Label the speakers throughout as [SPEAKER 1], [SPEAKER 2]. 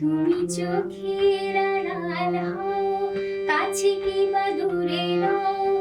[SPEAKER 1] তুমি চোখের আড়াল হও কাছে কিংবা দূরে নও।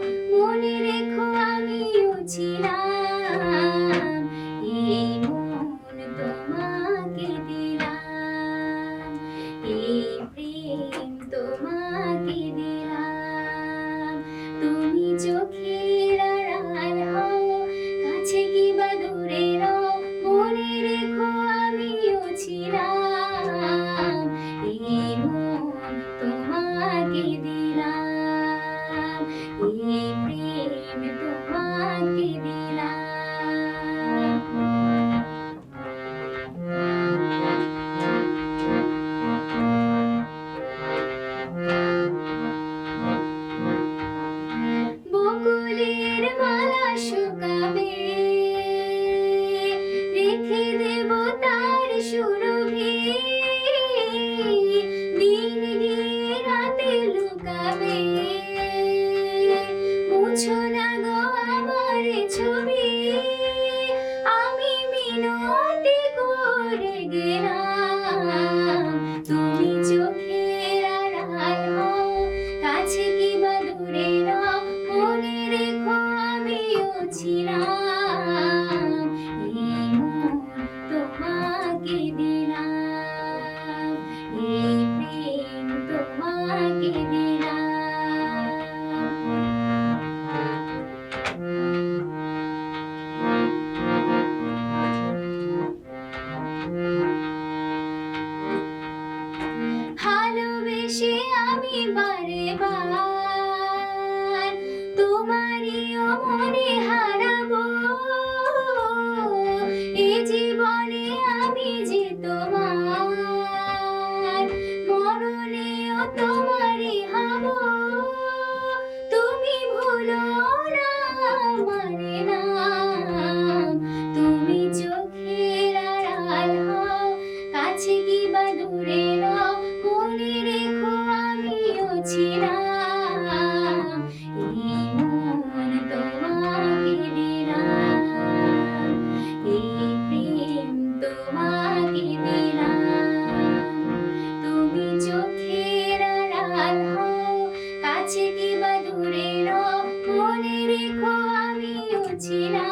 [SPEAKER 1] Bien, বারে বার। তোমারিও মনে কাছে কিবা দূরে মনে রেখো আমিও ছিলাম